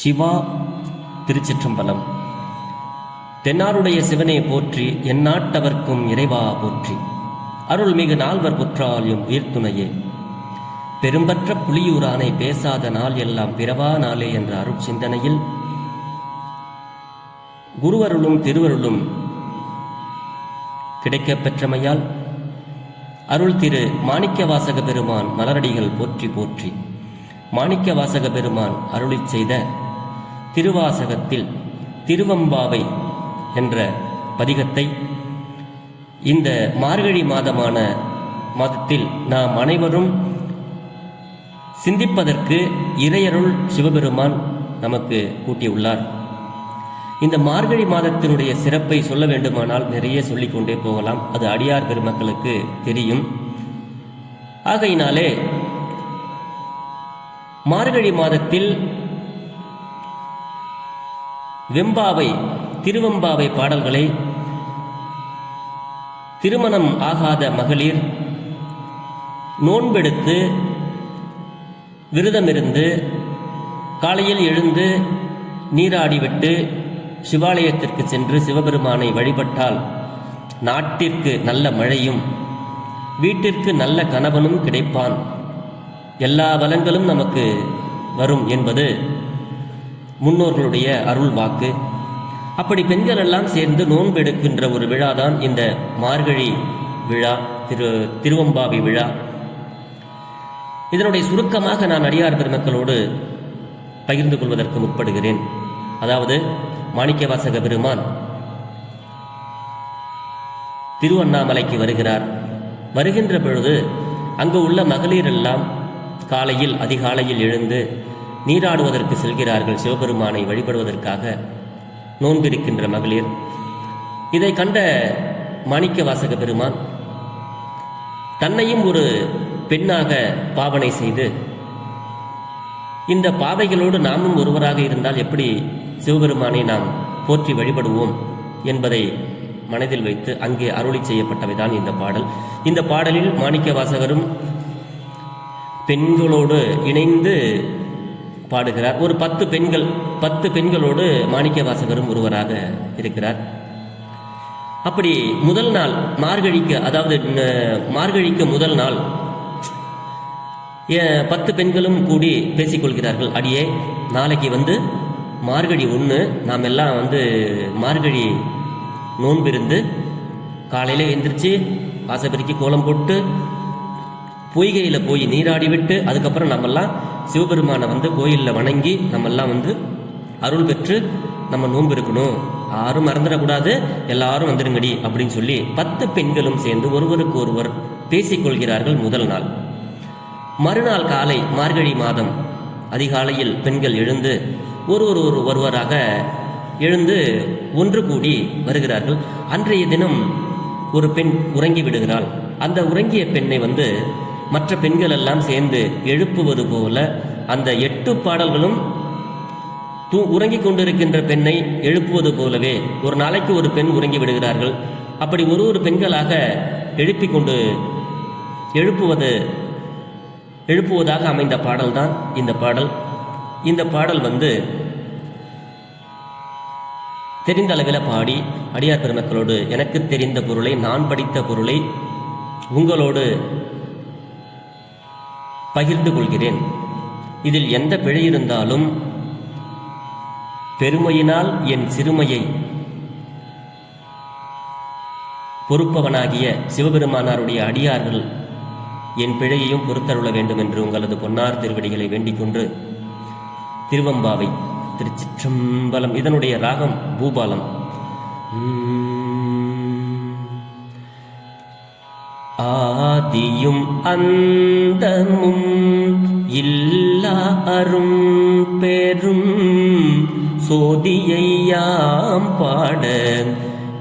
சிவா திருச்சிற்றம்பலம். தென்னாருடைய சிவனே போற்றி எந்நாட்டவர்க்கும் இறைவா போற்றி. அருள்மிகு நால்வர் புற்றாலியும் உயிர்த்துணையே. பெரும்பற்ற புலியூரானை பேசாத நாள் எல்லாம் பிறவா நாளே என்ற அருள் சிந்தனையில் குருவருளும் திருவருளும் கிடைக்கப் பெற்றமையால் அருள் திரு மாணிக்க வாசக பெருமான் மலரடிகள் போற்றி போற்றி. மாணிக்க வாசக பெருமான் அருளிச் செய்த திருவாசகத்தில் திருவம்பாவை என்ற பதிகத்தை இந்த மார்கழி மாதமான மாதத்தில் நாம் அனைவரும் சிந்திப்பதற்கு இறையருள் சிவபெருமான் நமக்கு கூட்டியுள்ளார். இந்த மார்கழி மாதத்தினுடைய சிறப்பை சொல்ல வேண்டுமானால் நிறைய சொல்லிக்கொண்டே போகலாம். அது அடியார் பெருமக்களுக்கு தெரியும். ஆகையினாலே மார்கழி மாதத்தில் வெம்பாவை திருவெம்பாவை பாடல்களை திருமணம் ஆகாத மகளிர் நோன்பெடுத்து விரதமிருந்து காலையில் எழுந்து நீராடிவிட்டு சிவாலயத்திற்கு சென்று சிவபெருமானை வழிபட்டால் நாட்டிற்கு நல்ல மழையும் வீட்டிற்கு நல்ல கணவனும் கிடைப்பான். எல்லா வளங்களும் நமக்கு வரும் என்பது முன்னோர்களுடைய அருள் வாக்கு. அப்படி பெண்கள் எல்லாம் சேர்ந்து நோன்பு எடுக்கின்ற ஒரு விழா தான் இந்த மார்கழி விழா திரு திருவம்பாவி விழா. இதனுடைய சுருக்கமாக நான் அடியார் பெருமக்களோடு பகிர்ந்து கொள்வதற்கு முற்படுகிறேன். அதாவது மாணிக்கவாசக பெருமான் திருவண்ணாமலைக்கு வருகிறார். வருகின்ற பொழுது அங்கு உள்ள மகளிர் எல்லாம் காலையில் அதிகாலையில் எழுந்து நீராடுவதற்கு செல்கிறார்கள் சிவபெருமானை வழிபடுவதற்காக நோன்பிருக்கின்ற மகளிர். இதை கண்ட மாணிக்க வாசக பெருமான் தன்னையும் ஒரு பெண்ணாக பாவனை செய்து இந்த பாவைகளோடு நாமும் ஒருவராக இருந்தால் எப்படி சிவபெருமானை நாம் போற்றி வழிபடுவோம் என்பதை மனதில் வைத்து அங்கே அருளி செய்யப்பட்டவைதான் இந்த பாடல். இந்த பாடலில் மாணிக்க வாசகரும் பெண்களோடு இணைந்து பாடுகிறார். ஒரு பத்து பெண்கள் பத்து பெண்களோடு மாணிக்க வாசகரும் ஒருவராக இருக்கிறார். அப்படி முதல் நாள் மார்கழிக்கு அதாவது மார்கழிக்க மார்கழிக்கு முதல் நாள் ஏ, பத்து பெண்களும் கூடி பேசிக்கொள்கிறார்கள். அடியே நாளைக்கு வந்து மார்கழி ஒன்று நாம் எல்லாம் வந்து மார்கழி நோன்பிருந்து காலையில் எந்திரிச்சு வாசப்பெருக்கி கோலம் போட்டு பொய்கையில் போய் நீராடி விட்டு அதுக்கப்புறம் நம்மெல்லாம் சிவபெருமானை வந்து கோயிலில் வணங்கி நம்மெல்லாம் வந்து அருள் பெற்று நம்ம நோன்பு இருக்கணும். யாரும் மறந்துடக்கூடாது. எல்லாரும் வந்துடுங்கடி அப்படின்னு சொல்லி பத்து பெண்களும் சேர்ந்து ஒருவருக்கு ஒருவர் பேசிக்கொள்கிறார்கள் முதல் நாள். மறுநாள் காலை மார்கழி மாதம் அதிகாலையில் பெண்கள் எழுந்து ஒரு ஒரு ஒரு ஒருவராக எழுந்து ஒன்று கூடி வருகிறார்கள். அன்றைய தினம் ஒரு பெண் உறங்கி விடுகிறாள். அந்த உறங்கிய பெண்ணை வந்து மற்ற பெண்கள் எல்லாம் சேர்ந்து எழுப்புவது போல அந்த எட்டு பாடல்களும் தூ உறங்கிக் கொண்டிருக்கின்ற பெண்ணை எழுப்புவது போலவே ஒரு நாளைக்கு ஒரு பெண் உறங்கி விடுகிறார்கள். அப்படி ஒரு ஒரு பெண்களாக எழுப்பிக் கொண்டு எழுப்புவது எழுப்புவதாக அமைந்த பாடல்தான் இந்த பாடல். இந்த பாடல் வந்து தெரிந்த அளவில் பாடி அடியார் பெருமக்களோடு எனக்கு தெரிந்த பொருளை நான் படித்த பொருளை உங்களோடு பகிர்ந்து கொள்கிறேன். இதில் எந்த பிழை இருந்தாலும் பெருமையினால் என் சிறுமையை பொறுப்பவனாகிய சிவபெருமானாருடைய அடியார்கள் என் பிழையையும் பொறுத்தருள வேண்டும் என்று உங்களது பொன்னார் திருவடிகளை வேண்டிக் கொண்டு திருவம்பாவை திருச்சிற்றம்பலம் இதனுடைய ராகம் பூபாலம். ஆ ஆதியும் அந்தமும் இல்லா அரும் பெரும் சோதியையாம் பாட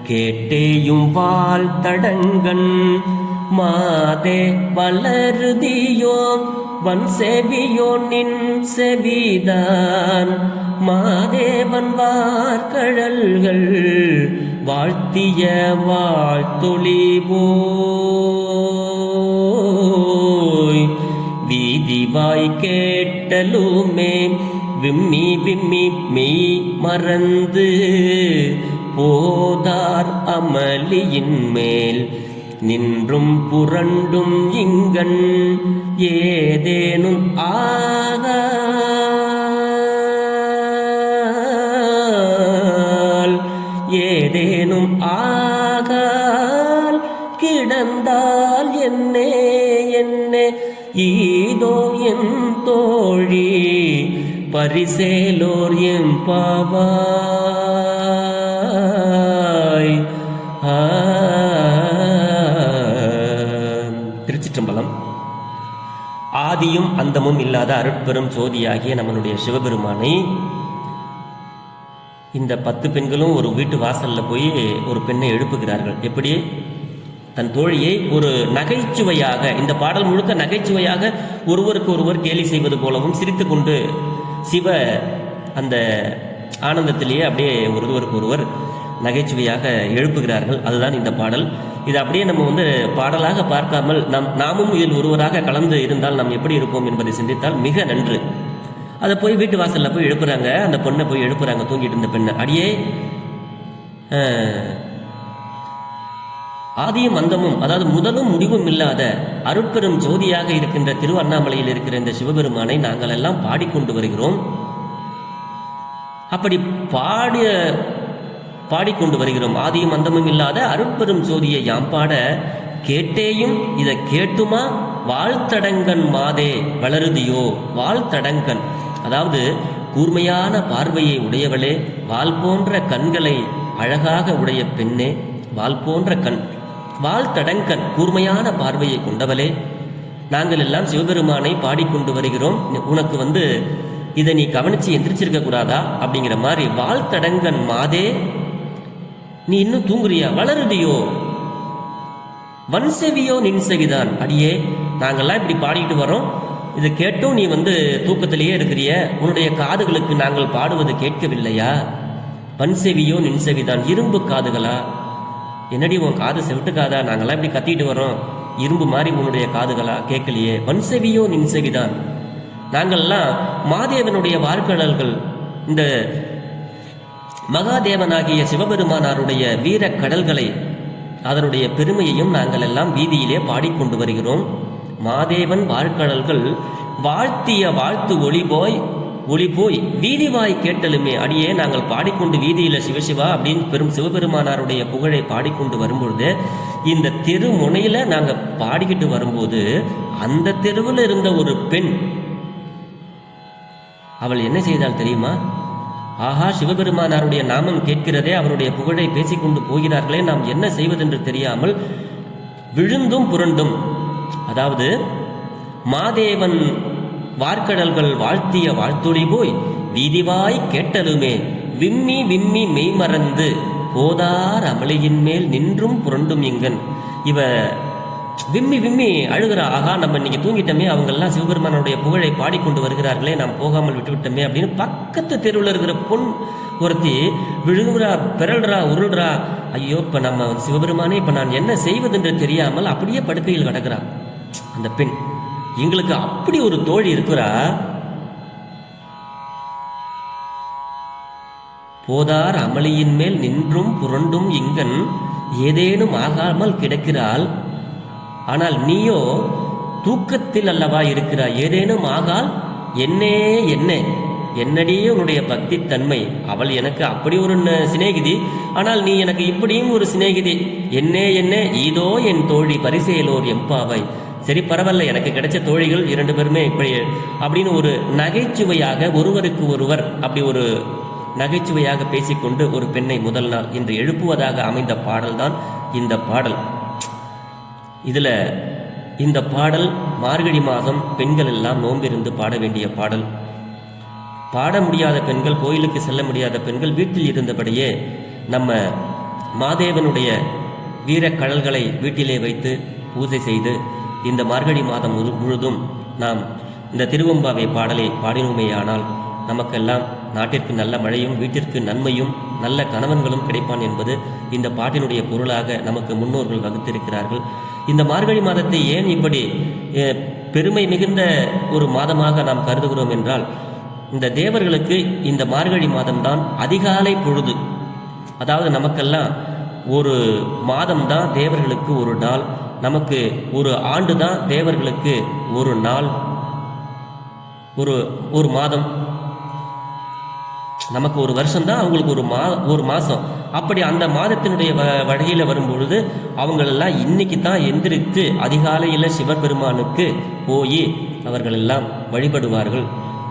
கேட்டேயும் வாழ் வாழ்த்தடங்கன் மாதே வளருதியோ வன் செவியோ நின் செவிதான். மாதேவன் வார்கழல்கள் வாழ்த்திய வாழ்த்தொழிவோ போய் கேட்டலுமே. விம்மி விம்மி மெய் மறந்து போதார் அமளியின் மேல். நின்றும் புரண்டும் இங்கண் ஏதேனும் ஆகால். ஏதேனும் ஆகால் கிடந்தால் என்னே ஈதோ என் தோழி பரிசேலோர் எம் பாவாய். திருச்சிற்றம்பலம். ஆதியும் அந்தமும் இல்லாத அருட்பெரும் ஜோதியாகிய நம்மளுடைய சிவபெருமானை இந்த பத்து பெண்களும் ஒரு வீட்டு வாசல்ல போய் ஒரு பெண்ணை எழுப்புகிறார்கள். எப்படி? தன் தோழியை ஒரு நகைச்சுவையாக இந்த பாடல் முழுக்க நகைச்சுவையாக ஒருவருக்கு ஒருவர் கேலி செய்வது போலவும் சிரித்துக்கொண்டு சிவ அந்த ஆனந்தத்திலேயே அப்படியே ஒருவருக்கு ஒருவர் நகைச்சுவையாக எழுப்புகிறார்கள். அதுதான் இந்த பாடல். இது அப்படியே நம்ம வந்து பாடலாக பார்க்காமல் நம் நாமும் இதில் ஒருவராக கலந்து இருந்தால் நாம் எப்படி இருப்போம் என்பதை சிந்தித்தால் மிக நன்று. அதை போய் வீட்டு வாசலில் போய் எழுப்புறாங்க. அந்த பொண்ணை போய் எழுப்புறாங்க தூங்கிட்டு இருந்த பெண்ணை. அடியே ஆதியும் அந்தமும் அதாவது முதலும் முடிவும் இல்லாத அருட்பெரும் ஜோதியாக இருக்கின்ற திருவண்ணாமலையில் இருக்கிற இந்த சிவபெருமானை நாங்கள் எல்லாம் பாடிக்கொண்டு வருகிறோம். அப்படி பாடிய பாடிக்கொண்டு வருகிறோம். ஆதியும் அந்தமும் இல்லாத அருட்பெரும் ஜோதியை யாம் பாட கேட்டேயும் இதை கேட்டுமா? வாழ்த்தடங்கன் மாதே வளருதியோ வாழ்த்தடங்கன். அதாவது கூர்மையான பார்வையை உடையவளே வால் போன்ற கண்களை அழகாக உடைய பெண்ணே வால் போன்ற கண். வாழ்த்தடங்கன் கூர்மையான பார்வையை கொண்டவளே. நாங்கள் எல்லாம் சிவபெருமானை பாடிக்கொண்டு வருகிறோம். உனக்கு வந்து இதை நீ கவனிச்சு எந்திரிச்சிருக்க கூடாதா? அப்படிங்கிற மாதிரி வாழ்த்தடங்கன் மாதே நீ இன்னும் தூங்குறியா? வளருதியோ? வன்செவியோ நின்செவிதான் அடியே நாங்கெல்லாம் இப்படி பாடிட்டு வரோம். இதை கேட்டும் நீ வந்து தூக்கத்திலேயே இருக்கிறிய. உன்னுடைய காதுகளுக்கு நாங்கள் பாடுவது கேட்கவில்லையா? வன்செவியோ நின்செவிதான் இரும்பு காதுகளா? என்னடி உன் காது செவிட்டு காதா நாங்கெல்லாம் இப்படி கத்திட்டு வரோம் இரும்பு மாதிரி உன்னுடைய காதுகளா? கேட்கலையே. வன்செவியோ நின்செவிதான். நாங்கள்லாம் மாதேவனுடைய வார்கடல்கள். இந்த மகாதேவனாகிய சிவபெருமானாருடைய வீர கடல்களை அதனுடைய பெருமையையும் நாங்கள் எல்லாம் வீதியிலே பாடிக்கொண்டு வருகிறோம். மாதேவன் வார்கடல்கள் வாழ்த்திய வாழ்த்து ஒளி போய் ஒளி போய் வீதி வாய் கேட்டலுமே. அடியே நாங்கள் பாடிக்கொண்டு வீதியில சிவசிவா அப்படின்னு பெரும் சிவபெருமானாருடைய புகழை பாடிக்கொண்டு வரும்பொழுது இந்த தெரு முனையில நாங்க பாடிக்கிட்டு வரும்போது அந்த தெருவில் இருந்த ஒரு பெண் அவள் என்ன செய்தாள் தெரியுமா? ஆஹா சிவபெருமானாருடைய நாமம் கேட்கிறதே அவருடைய புகழை பேசிக்கொண்டு போகிறார்களே நாம் என்ன செய்வதென்று தெரியாமல் விழுந்தும் புரண்டும். அதாவது மாதேவன் வார்க்கடல்கள் வாழ்த்திய வாழ்த்துளி போய் வீதிவாய் கேட்டலுமே விம்மி விம்மி மெய்மறந்து போதார் அமளியின் மேல் நின்றும் புரண்டும் இங்கன். இவ விம்மி விம்மி அழுகிறா ஆகா நம்ம இன்னைக்கு தூங்கிட்டோமே அவங்கெல்லாம் சிவபெருமானுடைய புகழை பாடிக்கொண்டு வருகிறார்களே நாம் போகாமல் விட்டுவிட்டோமே அப்படின்னு பக்கத்து தெருவில் இருக்கிற பொன் ஒருத்தி விழுகுறா பிறல்றா உருள்றா ஐயோ இப்போ நம்ம சிவபெருமானே இப்போ நான் என்ன செய்வதென்று தெரியாமல் அப்படியே படுக்கையில் கிடக்கிறான் அந்த பெண் எங்களுக்கு அப்படி ஒரு தோழி இருக்கிறா? போதார் அமளியின் மேல் நின்றும் புரண்டும் இங்கன் ஏதேனும் ஆகாமல் கிடக்கிறாள். ஆனால் நீயோ தூக்கத்தில் அல்லவா இருக்கிறாய்? ஏதேனும் ஆகால்? என்னே என்ன. என்னடியே உன்னுடைய பக்தி தன்மை அவள் எனக்கு அப்படி ஒரு சிநேகிதி. ஆனால் நீ எனக்கு இப்படியும் ஒரு சிநேகிதி. என்னே என்ன. ஈதோ என் தோழி பரிசெயலோர் எம்பாவை சரி பரவாயில்ல எனக்கு கிடைச்ச தோழிகள் இரண்டு பேருமே இப்படி அப்படின்னு ஒரு நகைச்சுவையாக ஒருவருக்கு ஒருவர் அப்படி ஒரு நகைச்சுவையாக பேசிக்கொண்டு ஒரு பெண்ணை முதல் நாள் இன்று எழுப்புவதாக அமைந்த பாடல்தான் இந்த பாடல். இதில் இந்த பாடல் மார்கழி மாதம் பெண்கள் எல்லாம் நோம்பிருந்து பாட வேண்டிய பாடல். பாட முடியாத பெண்கள் கோயிலுக்கு செல்ல முடியாத பெண்கள் வீட்டில் இருந்தபடியே நம்ம மாதேவனுடைய வீரக் கடல்களை வீட்டிலே வைத்து பூஜை செய்து இந்த மார்கழி மாதம் முழு- முழுதும் நாம் இந்த திருவம்பாவை பாடலை பாடினோமேயானால் நமக்கெல்லாம் நாட்டிற்கு நல்ல மழையும் வீட்டிற்கு நன்மையும் நல்ல கணவன்களும் கிடைப்பான் என்பது இந்த பாட்டினுடைய பொருளாக நமக்கு முன்னோர்கள் வகுத்திருக்கிறார்கள். இந்த மார்கழி மாதத்தை ஏன் இப்படி பெருமை மிகுந்த ஒரு மாதமாக நாம் கருதுகிறோம் என்றால் இந்த தேவர்களுக்கு இந்த மார்கழி மாதம்தான் அதிகாலை பொழுது. அதாவது நமக்கெல்லாம் ஒரு மாதம் தான் தேவர்களுக்கு ஒரு நாள். நமக்கு ஒரு ஆண்டு தான் தேவர்களுக்கு ஒரு நாள் ஒரு ஒரு மாதம். நமக்கு ஒரு வருஷம் தான் அவங்களுக்கு ஒரு மா ஒரு மாதம் அப்படி அந்த மாதத்தினுடைய வ வழியில் வரும்பொழுது அவங்களெல்லாம் இன்னைக்கு தான் எந்திரித்து அதிகாலையில் சிவபெருமானுக்கு போய் அவர்கள் எல்லாம் வழிபடுவார்கள்.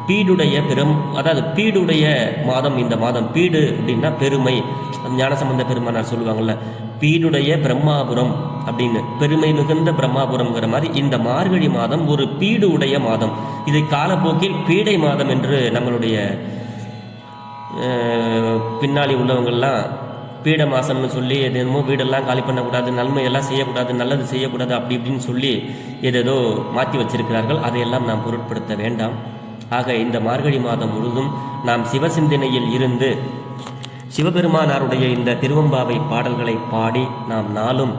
பீடுடைய பெரும் அதாவது பீடுடைய மாதம் இந்த மாதம் பீடு அப்படின்னா பெருமை. ஞானசம்பந்த பெருமானார் சொல்லுவாங்கள்ல பீடுடைய பிரம்மாபுரம் அப்படின்னு பெருமை மிகுந்த பிரம்மாபுரம்ங்கிற மாதிரி இந்த மார்கழி மாதம் ஒரு பீடு உடைய மாதம். இது காலப்போக்கில் பீடை மாதம் என்று நம்மளுடைய அஹ், பின்னாடி பீட மாசம்னு சொல்லி எதுமோ வீடெல்லாம் காலி பண்ணக்கூடாது நன்மையெல்லாம் செய்யக்கூடாது நல்லது செய்யக்கூடாது அப்படி இப்படின்னு சொல்லி ஏதேதோ மாற்றி வச்சிருக்கிறார்கள். அதையெல்லாம் நாம் பொருட்படுத்த வேண்டாம். ஆக இந்த மார்கழி மாதம் முழுதும் நாம் சிவசிந்தனையில் இருந்து சிவபெருமானாருடைய இந்த திருவம்பாவை பாடல்களை பாடி நாம் நாளும்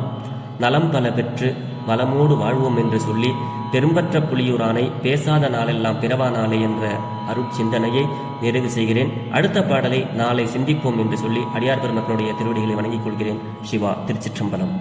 நலம் பல பெற்று வளமோடு வாழ்வோம் என்று சொல்லி பெரும்பற்ற புலியூரானை பேசாத நாளெல்லாம் பிறவா நாளே என்ற அருட்சிந்தனையை நிறைவு செய்கிறேன். அடுத்த பாடலை நாளை சிந்திப்போம் என்று சொல்லி அடியார் பெருமக்களுடைய திருவடிகளை வணங்கிக் கொள்கிறேன். சிவா திருச்சிற்றம்பலம்.